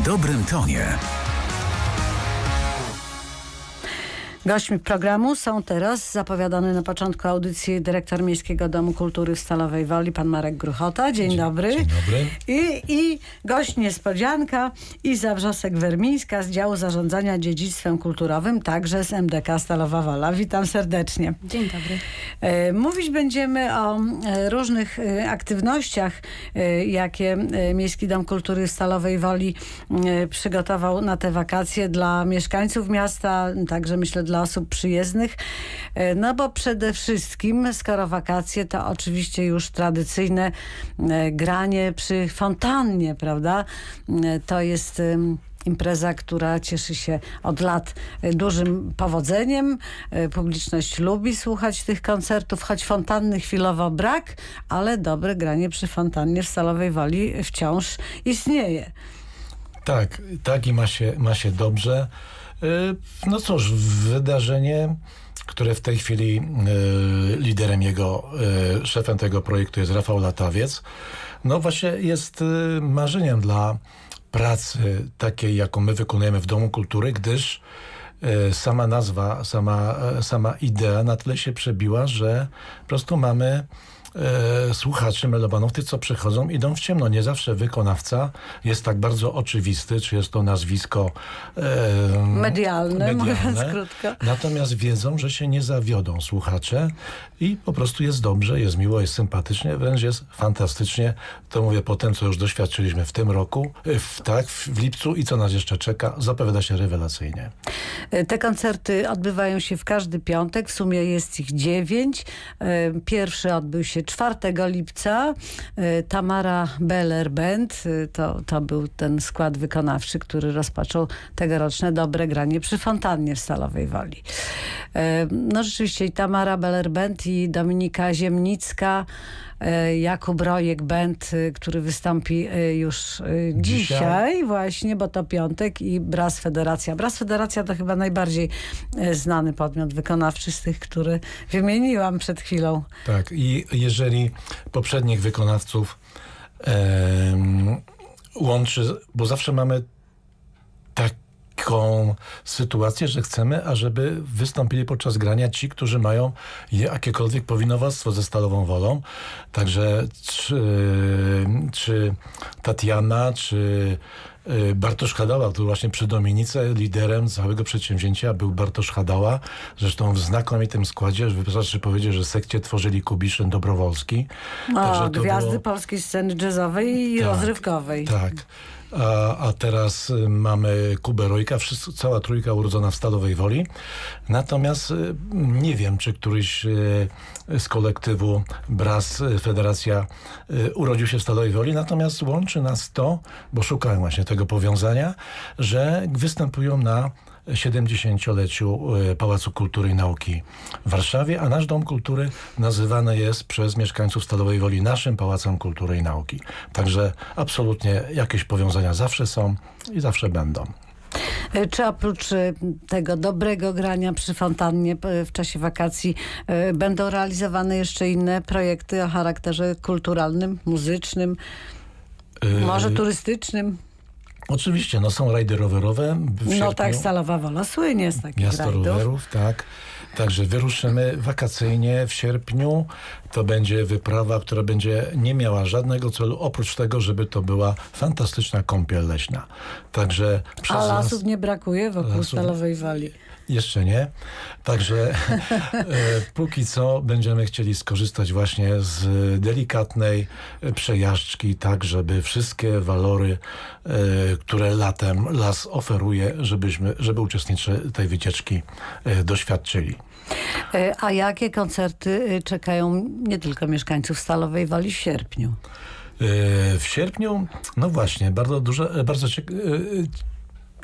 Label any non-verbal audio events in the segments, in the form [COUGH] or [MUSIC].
w dobrym tonie. Gośćmi programu są teraz zapowiadany na początku audycji dyrektor Miejskiego Domu Kultury w Stalowej Woli, pan Marek Gruchota. Dzień, dobry. dzień dobry. I, I gość niespodzianka Iza Wrzosek-Wermińska z działu zarządzania dziedzictwem kulturowym, także z MDK Stalowa Wola. Witam serdecznie. Dzień dobry. E, Mówić będziemy o e, różnych e, aktywnościach, jakie Miejski Dom Kultury w Stalowej Woli przygotował na te wakacje dla mieszkańców miasta, także myślę dla osób przyjezdnych. E, No bo przede wszystkim, skoro wakacje, to oczywiście już tradycyjne e, granie przy fontannie, prawda? E, To jest... Impreza, która cieszy się od lat dużym powodzeniem. Publiczność lubi słuchać tych koncertów, choć fontanny chwilowo brak, ale dobre granie przy fontannie w Stalowej Woli wciąż istnieje. Tak, tak i ma się, ma się dobrze. Y, No cóż, wydarzenie, które w tej chwili y, liderem jego, y, szefem tego projektu jest Rafał Latawiec, no właśnie jest marzeniem dla pracy takiej, jaką my wykonujemy w Domu Kultury, gdyż sama nazwa, sama, sama idea na tyle się przebiła, że po prostu mamy e, słuchaczy melomanów, tych co przychodzą, idą w ciemno. Nie zawsze wykonawca jest tak bardzo oczywisty, czy jest to nazwisko e, Medialne, mówiąc krótko. Natomiast wiedzą, że się nie zawiodą słuchacze i po prostu jest dobrze, jest miło, jest sympatycznie, wręcz jest fantastycznie. To mówię po tym, co już doświadczyliśmy w tym roku, e, w, tak, w, w lipcu i co nas jeszcze czeka, zapowiada się rewelacyjnie. E, Te koncerty odbywają się w każdy piątek, w sumie jest ich dziewięć. E, Pierwszy odbył się 4 lipca. E, Tamara Beller Band, e, to, to był ten skład wykonawczy, który rozpoczął tegoroczne dobre granie przy fontannie w Stalowej Woli. E, No rzeczywiście i Tamara Beller Band i Dominika Ziemnicka, Jakub Rojek Band, e, który wystąpi e, już e, Dzisiaj. dzisiaj właśnie, bo to piątek i Bras Federacja. Bras Federacja to chyba najbardziej e, znany podmiot wykonawczy z tych, które wymieniłam przed chwilą. Tak, i jeżeli poprzednich wykonawców em, łączy, bo zawsze mamy taką sytuację, że chcemy, ażeby wystąpili podczas grania ci, którzy mają jakiekolwiek powinowactwo ze Stalową Wolą. Także czy, czy Tatiana, czy y, Bartosz Hadała, który właśnie przy Dominice liderem całego przedsięwzięcia był Bartosz Hadała. Zresztą w znakomitym składzie, wystarczy powiedzieć, że sekcję tworzyli Kubiszyn Dobrowolski. O, Także to gwiazdy było- polskiej sceny jazzowej i Tak, rozrywkowej. Tak. A, a teraz y, mamy Kubę Rojka, cała trójka urodzona w Stalowej Woli. Natomiast y, nie wiem, czy któryś y, z kolektywu Bras Federacja urodził się w Stalowej Woli. Natomiast łączy nas to, bo szukałem właśnie tego powiązania, że występują na 70-leciu y, Pałacu Kultury i Nauki w Warszawie, a nasz Dom Kultury nazywany jest przez mieszkańców Stalowej Woli naszym Pałacem Kultury i Nauki. Także absolutnie jakieś powiązania zawsze są i zawsze będą. E, Czy oprócz e, tego dobrego grania przy fontannie e, w czasie wakacji e, będą realizowane jeszcze inne projekty o charakterze kulturalnym, muzycznym, może turystycznym? Oczywiście, no są rajdy rowerowe. W No tak, Stalowa Wola słynie z takich Miasto rajdów. rowerów, tak. Także wyruszymy wakacyjnie w sierpniu. To będzie wyprawa, która będzie nie miała żadnego celu, oprócz tego, żeby to była fantastyczna kąpiel leśna. Także przez A nas... lasów nie brakuje wokół Lasów- Stalowej Woli. Jeszcze nie. Także [LAUGHS] e, póki co będziemy chcieli skorzystać właśnie z delikatnej przejażdżki, tak żeby wszystkie walory, e, które latem las oferuje, żebyśmy, żeby uczestnicy tej wycieczki e, doświadczyli. A jakie koncerty czekają nie tylko mieszkańców Stalowej Woli w sierpniu? W sierpniu, no właśnie, bardzo dużo, e, bardzo ciek- e,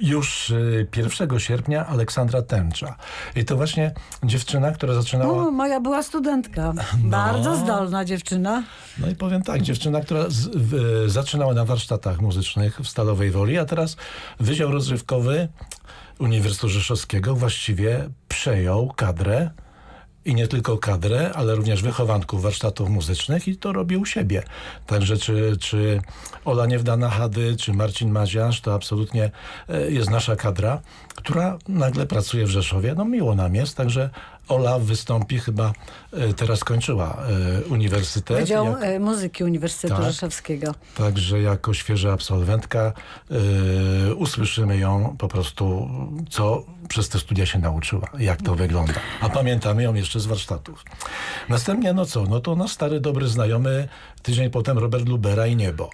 już e, 1 sierpnia Aleksandra Tęcza. I to właśnie dziewczyna, która zaczynała... No, moja była studentka. [LAUGHS] Bardzo zdolna dziewczyna. No i powiem tak, dziewczyna, która z, w, zaczynała na warsztatach muzycznych w Stalowej Woli, a teraz Wydział Rozrywkowy Uniwersytetu Rzeszowskiego właściwie przejął kadrę i nie tylko kadrę, ale również wychowanków warsztatów muzycznych i to robi u siebie. Także czy, czy Ola Niewdana Hady, czy Marcin Maziarz, to absolutnie e, jest nasza kadra, która nagle pracuje w Rzeszowie. No miło nam jest, także Ola wystąpi chyba, e, teraz kończyła e, uniwersytet. Wydział Jak- e, Muzyki Uniwersytetu Tak. Rzeszowskiego. Także jako świeża absolwentka y, usłyszymy ją po prostu, co przez te studia się nauczyła, jak to wygląda. A pamiętamy ją jeszcze z warsztatów. Następnie, no co, no to nasz stary, dobry znajomy, tydzień potem Robert Lubera i Niebo.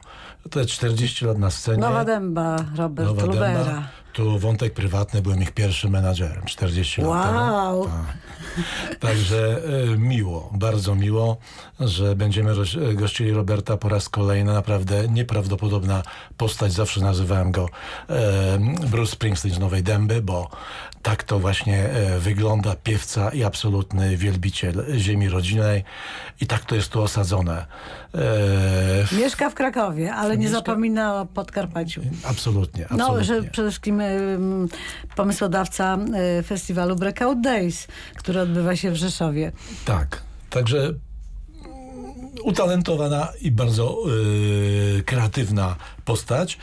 To jest 40 lat na scenie. Nowa Dęba, Robert Nowa Lubera. Dęba. Tu wątek prywatny, byłem ich pierwszym menadżerem 40 lat Wow. temu. Tak. Także e, miło, bardzo miło, że będziemy e, gościli Roberta po raz kolejny. Naprawdę nieprawdopodobna postać. Zawsze nazywałem go e, Bruce Springsteen z Nowej Dęby, bo tak to właśnie wygląda. Piewca i absolutny wielbiciel ziemi rodzinnej. I tak to jest tu osadzone. Mieszka w Krakowie, ale nie Mieszka- zapomina o Podkarpaciu. absolutnie, No, absolutnie. że przede wszystkim pomysłodawca y, festiwalu Breakout Days, który odbywa się w Rzeszowie. Tak, także utalentowana i bardzo yy, kreatywna postać.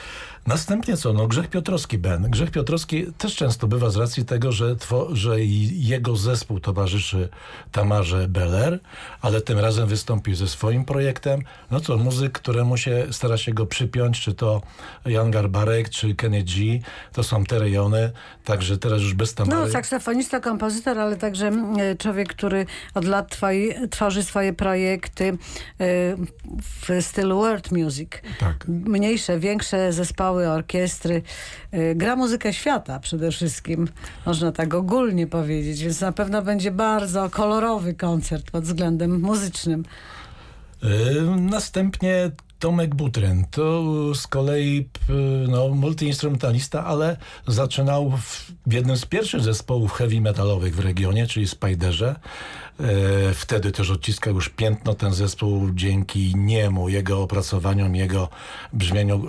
Następnie co? No Grzech Piotrowski Ben. Grzech Piotrowski też często bywa z racji tego, że, że jego zespół towarzyszy Tamarze Beller, ale tym razem wystąpił ze swoim projektem. No co, muzyk, któremu się stara się go przypiąć, czy to Jan Garbarek, czy Kenny G, to są te rejony, także teraz już bez Tamary. No, saksofonista, kompozytor, ale także y, człowiek, który od lat twoi, tworzy swoje projekty y, w stylu world music. Tak. Mniejsze, większe zespoły, orkiestry. Y, Gra muzykę świata przede wszystkim, można tak ogólnie powiedzieć, więc na pewno będzie bardzo kolorowy koncert pod względem muzycznym. Y, Następnie Tomek Butryn. To z kolei no, multiinstrumentalista, ale zaczynał w jednym z pierwszych zespołów heavy metalowych w regionie, czyli Spiderze. E, Wtedy też odciskał już piętno ten zespół dzięki niemu, jego opracowaniom, jego brzmieniu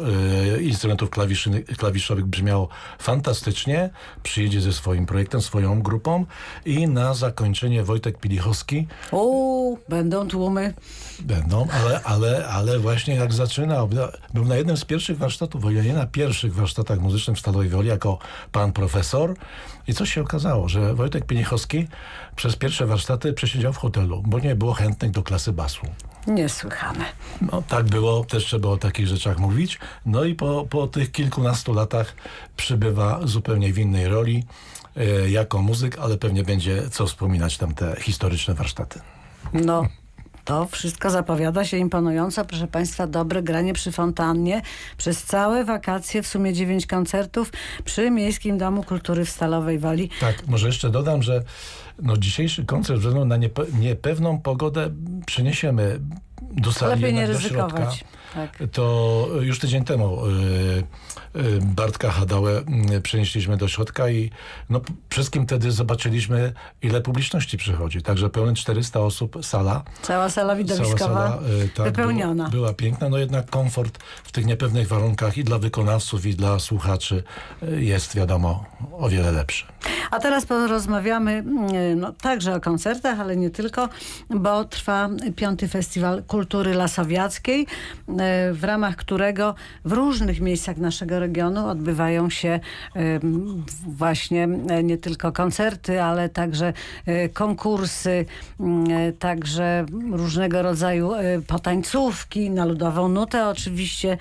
e, instrumentów klawiszy, klawiszowych brzmiało fantastycznie. Przyjedzie ze swoim projektem, swoją grupą i na zakończenie Wojtek Pilichowski O, będą tłumy. Będą, ale, ale, ale właśnie jak zaczynał, był na jednym z pierwszych warsztatów, o ile nie na pierwszych warsztatach muzycznych w Stalowej Woli jako pan profesor i coś się okazało, że Wojtek Pienichowski przez pierwsze warsztaty przesiedział w hotelu, bo nie było chętnych do klasy basu. Niesłychane. No tak było, też trzeba o takich rzeczach mówić. No i po, po tych kilkunastu latach przybywa zupełnie w innej roli e, jako muzyk, ale pewnie będzie co wspominać tam te historyczne warsztaty. No, to wszystko zapowiada się imponująco. Proszę Państwa, dobre granie przy fontannie przez całe wakacje, w sumie dziewięć koncertów przy Miejskim Domu Kultury w Stalowej Woli. Tak, może jeszcze dodam, że no, dzisiejszy koncert ze względu na niepe niepewną pogodę przeniesiemy do sali Lepiej nie do środka. Tak. To już tydzień temu y, y, Bartka Hadałę y, przenieśliśmy do środka i no, wszystkim wtedy zobaczyliśmy, ile publiczności przychodzi. Także pełne 400 osób, sala. Cała sala widowiskowa Cała sala, tak, wypełniona. Była, była piękna, no jednak komfort w tych niepewnych warunkach i dla wykonawców, i dla słuchaczy jest wiadomo o wiele lepszy. A teraz porozmawiamy no, także o koncertach, ale nie tylko, bo trwa piąty Festiwal Kultury Lasowiackiej, w ramach którego w różnych miejscach naszego regionu odbywają się em, właśnie e, nie tylko koncerty, ale także konkursy, także różnego rodzaju potańcówki na ludową nutę. Oczywiście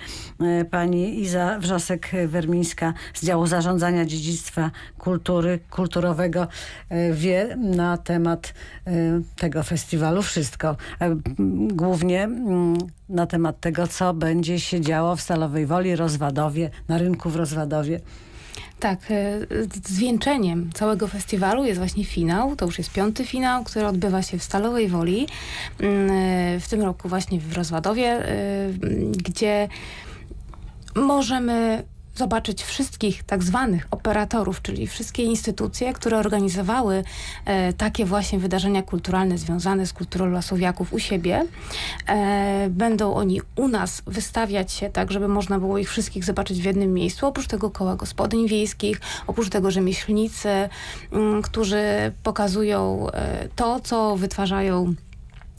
pani Iza Wrzosek-Wermińska z działu zarządzania dziedzictwa kultury, kulturowego wie na temat tego festiwalu wszystko. Głównie mm, na temat tego, co będzie się działo w Stalowej Woli, Rozwadowie, na rynku w Rozwadowie. Tak, e, zwieńczeniem całego festiwalu jest właśnie finał. To już jest piąty finał, który odbywa się w Stalowej Woli. Mm, e, W tym roku właśnie w Rozładowie, e, gdzie możemy zobaczyć wszystkich tak zwanych operatorów, czyli wszystkie instytucje, które organizowały e, takie właśnie wydarzenia kulturalne związane z kulturą lasowiaków u siebie. E, będą oni u nas wystawiać się tak, żeby można było ich wszystkich zobaczyć w jednym miejscu. Oprócz tego koła gospodyń wiejskich, oprócz tego rzemieślnicy, mm, którzy pokazują e, to, co wytwarzają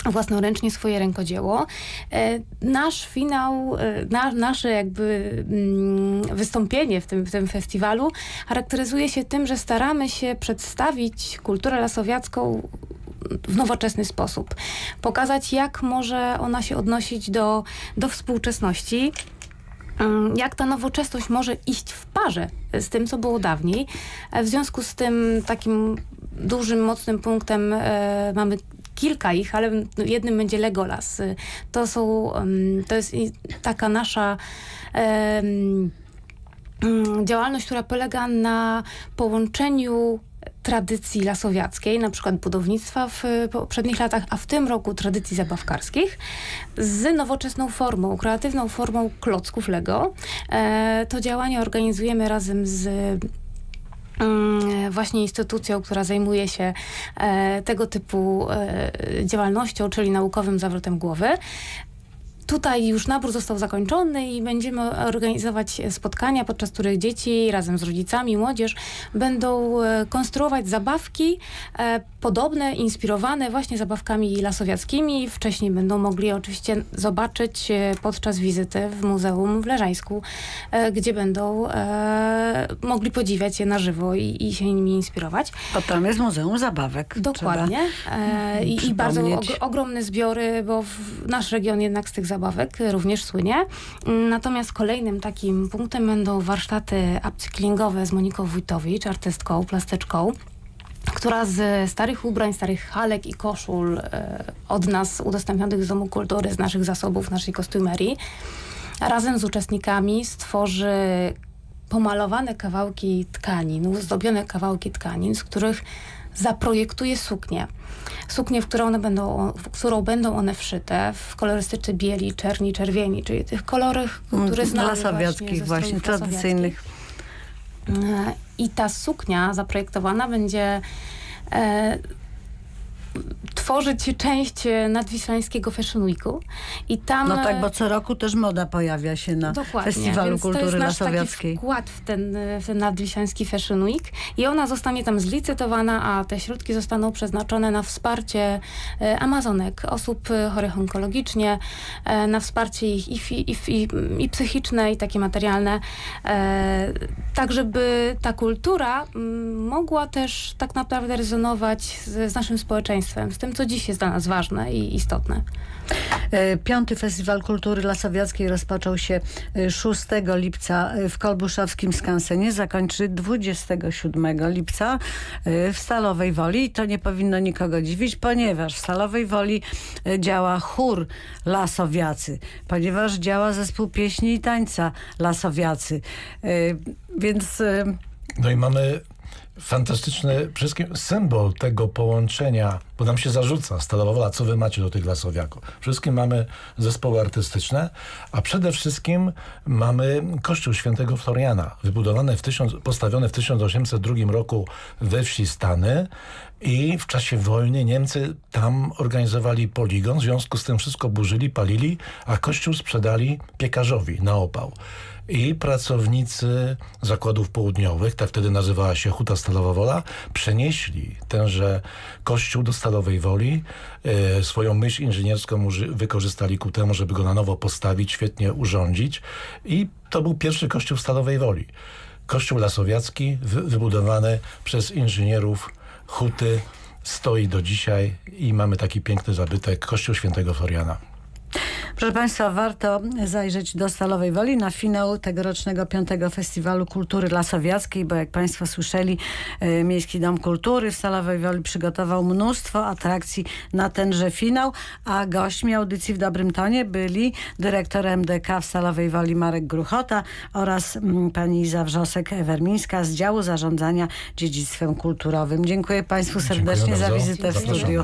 własnoręcznie swoje rękodzieło. E, Nasz finał, e, na, nasze jakby mm, wystąpienie w tym, w tym festiwalu charakteryzuje się tym, że staramy się przedstawić kulturę lasowiacką w nowoczesny sposób. Pokazać, jak może ona się odnosić do, do współczesności. Mm, Jak ta nowoczesność może iść w parze z tym, co było dawniej. E, W związku z tym takim dużym, mocnym punktem e, mamy kilka ich, ale jednym będzie Legolas. Y, To są, to jest taka nasza mm, działalność, która polega na połączeniu tradycji lasowiackiej, na przykład budownictwa w poprzednich latach, a w tym roku tradycji zabawkarskich, z nowoczesną formą, kreatywną formą klocków Lego. E, to działanie organizujemy razem z właśnie instytucją, która zajmuje się e, tego typu e, działalnością, czyli naukowym zawrotem głowy. Tutaj już nabór został zakończony i będziemy organizować spotkania, podczas których dzieci razem z rodzicami, młodzież będą e, konstruować zabawki e, podobne, inspirowane właśnie zabawkami lasowiackimi. Wcześniej będą mogli oczywiście zobaczyć e, podczas wizyty w Muzeum w Leżańsku, gdzie będą mogli podziwiać je na żywo i, i się nimi inspirować. Bo tam jest Muzeum Zabawek. Dokładnie. I, I bardzo og ogromne zbiory, bo w, nasz region jednak z tych zabawek również słynie. Natomiast kolejnym takim punktem będą warsztaty upcyklingowe z Moniką Wójtowicz, artystką, plastyczką która z starych ubrań, starych halek i koszul e, od nas udostępnionych z Domu Kultury, z naszych zasobów, naszej kostiumerii, razem z uczestnikami stworzy pomalowane kawałki tkanin, zdobione kawałki tkanin, z których zaprojektuje suknię. Suknię, w którą, one będą, w którą będą one wszyte w kolorystyce bieli, czerni, czerwieni, czyli tych kolorach, które znamy właśnie, Mm, właśnie, tradycyjnych. E, I ta suknia zaprojektowana będzie e, tworzyć część e, nadwislańskiego Fashion Weeku. I tam, No tak, e, bo co roku też moda pojawia się na Dokładnie, Festiwalu Kultury Lasowiackiej. taki wkład w ten, w ten nadwiślański Fashion Week i ona zostanie tam zlicytowana, a te środki zostaną przeznaczone na wsparcie e, Amazonek, osób e, chorych onkologicznie, e, na wsparcie ich i, i, fi, i psychiczne, i takie materialne, e, tak żeby ta kultura mm, mogła też tak naprawdę rezonować z, z naszym społeczeństwem, z tym, co dziś jest dla nas ważne i istotne. E, Piąty Festiwal Kultury Lasowiackiej rozpoczął się e, 6 lipca e, w Kolbuszowskim Skansenie, zakończy 27 lipca e, w Stalowej Woli. I to nie powinno nikogo dziwić, ponieważ w Stalowej Woli e, działa chór Lasowiacy, ponieważ działa zespół pieśni i tańca Lasowiacy. E, Więc e, No i mamy fantastyczny, wszystkim symbol tego połączenia, bo nam się zarzuca, Stalowa co wy macie do tych lasowiaków. Wszystkim mamy zespoły artystyczne, a przede wszystkim mamy kościół świętego Floriana, wybudowany w tysiąc, postawiony w 1802 roku we wsi Stany i w czasie wojny Niemcy tam organizowali poligon, w związku z tym wszystko burzyli, palili, a kościół sprzedali piekarzowi na opał. I pracownicy zakładów południowych, tak wtedy nazywała się Huta Stalowa Wola, przenieśli tenże kościół do Stalowej Woli. E, swoją myśl inżynierską wykorzystali ku temu, żeby go na nowo postawić, świetnie urządzić. I to był pierwszy kościół Stalowej Woli. Kościół lasowiacki, wy- wybudowany przez inżynierów Huty, stoi do dzisiaj i mamy taki piękny zabytek, Kościół Świętego Floriana. Proszę Państwa, warto zajrzeć do Stalowej Woli na finał tegorocznego piątego Festiwalu Kultury Lasowiackiej, bo jak Państwo słyszeli, e, Miejski Dom Kultury w Stalowej Woli przygotował mnóstwo atrakcji na tenże finał, a gośćmi audycji w Dobrym Tonie byli dyrektor MDK w Stalowej Woli Marek Gruchota oraz mm, pani Iza Wrzosek-Ewermińska z działu zarządzania dziedzictwem kulturowym. Dziękuję Państwu serdecznie za bardzo. wizytę w studiu.